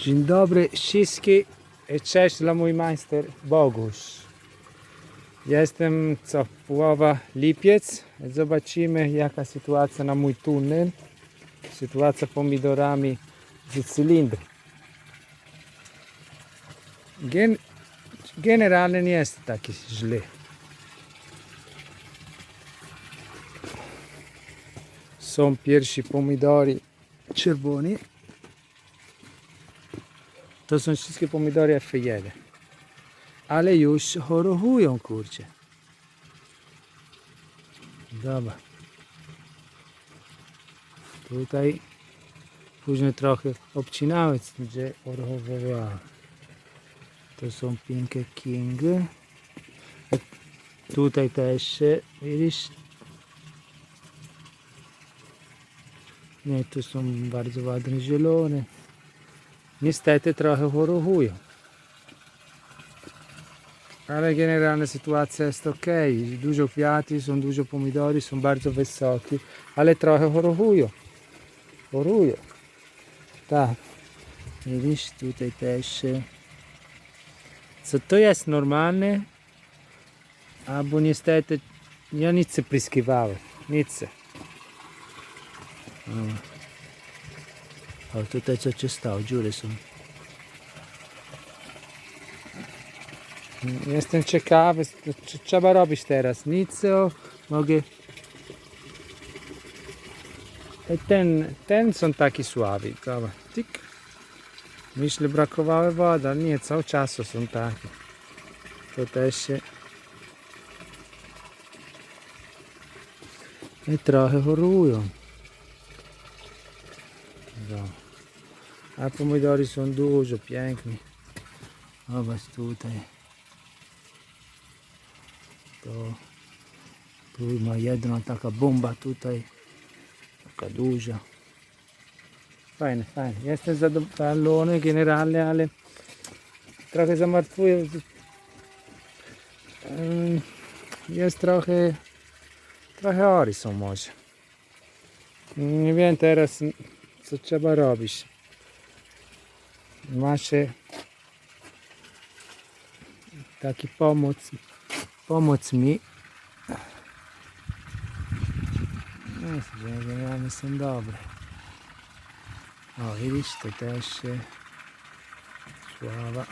Dzień dobry wszystkim. Cześć dla mój majster Bogusz. Jestem co połowa lipiec. Zobaczymy jaka sytuacja na mój tunel. Sytuacja pomidorami z cylindry. Gen generalnie nie jest taki źle. Są pierwsi pomidory czerwoni. To są wszystkie pomidory F1. Ale już chorobują, kurczę. Dobra. Tutaj później trochę obcinały, gdzie chorobowały. To są piękne kingy. Tutaj też, widzisz? Nie, tu są bardzo ładne zielone. Niestety trochę chorobują. Ale generalna sytuacja jest ok. Dużo kwiaty, są dużo pomidory, są bardzo wysokie, ale trochę chorobują. Chorują. Tak. Widzisz, tutaj też. Co to jest normalne? Albo niestety ja nic nie pryskiwałem. Nic. O, tutaj co się stało? Dziury są. Jestem ciekawy, co trzeba robić teraz. Nic, o, mogę... E, Ten, ten są taki słaby. Dobra, tyk. Myślę, brakowało wody, ale nie, cały czas są takie. To też się... I trochę chorują. Dobra. A pomidory są dużo piękne. Zobacz tutaj. To tu ma jedna taka bomba tutaj. Taka duża. Fajne, fajne. Jestem zadowolony generalnie, ale trochę zamartwuję. Jest trochę trochę ory są może. Nie wiem teraz co trzeba robić. Masz taki pomoc, pomoc mi. Jest, generalnie są dobre. O, widzisz, to też się sława.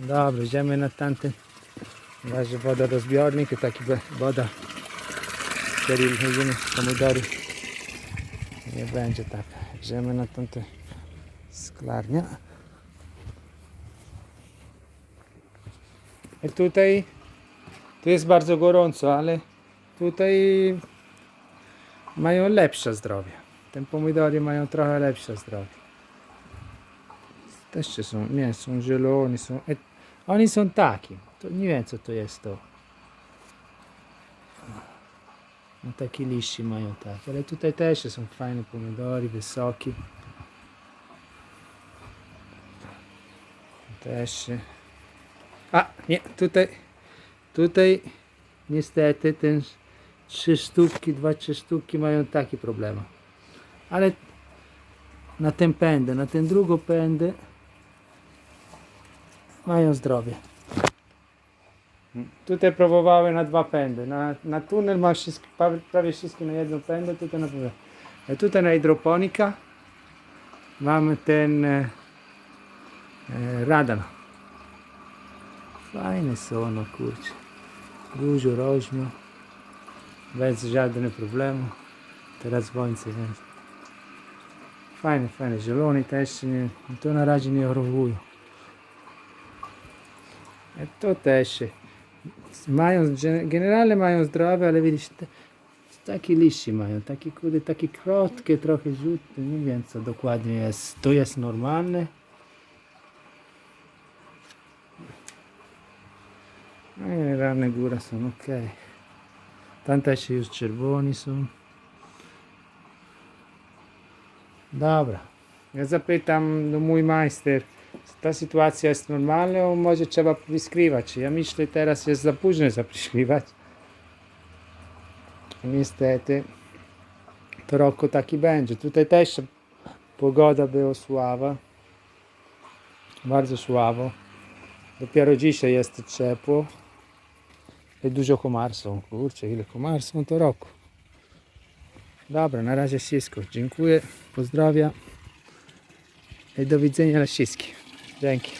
Dobra, idziemy na tamten. Waży woda do zbiornika, taki woda. Czyli będziemy pomidory. Nie będzie tak. Idziemy na tamte sklarnia. I tutaj tu jest bardzo gorąco, ale tutaj mają lepsze zdrowie. Te pomidory mają trochę lepsze zdrowie. Też są, nie, są zieloni, są, e, oni są taki. To nie wiem co to jest to. No takie liście mają tak, ale tutaj też są fajne pomidory, wysokie. Też. e, A, nie, tutaj, tutaj niestety ten trzy sztuki, dwa, trzy sztuki mają takie problemy. Ale na ten pędę, na ten drugą pędę mają zdrowie. Tutaj próbowały na dwa pędy. Na, na tunel ma wszystkie, prawie- wszystkie na jedną pędę, tutaj na. A tutaj na hydroponika mamy ten e, e, radan. Fajne są, no kurczę. Dużo rożmiu. Bez żadnych problemów. Teraz słońce, więc. Fajne, fajne. Zielone też nie, to na razie nie chorobują. E, To też mają, gen- generalnie mają zdrowe, ale widzisz, takie liście mają, takie takie krótkie, trochę żółte, nie wiem co dokładnie jest. To jest normalne. No góra są ok. Tam też już czerwoni są. Dobra. Ja zapytam do mój majster, ta sytuacja jest normalna, może trzeba wyskrywać. Ja myślę, teraz jest za późno zapryskrywać. Niestety, to roku taki będzie. Tutaj też pogoda była słaba. Bardzo słabo. Dopiero dzisiaj jest ciepło. I dużo komar są. Kurczę, ile komar są to roku. Dobra, na razie wszystko. Dziękuję, pozdrawiam i do widzenia na wszystkich. Dzięki.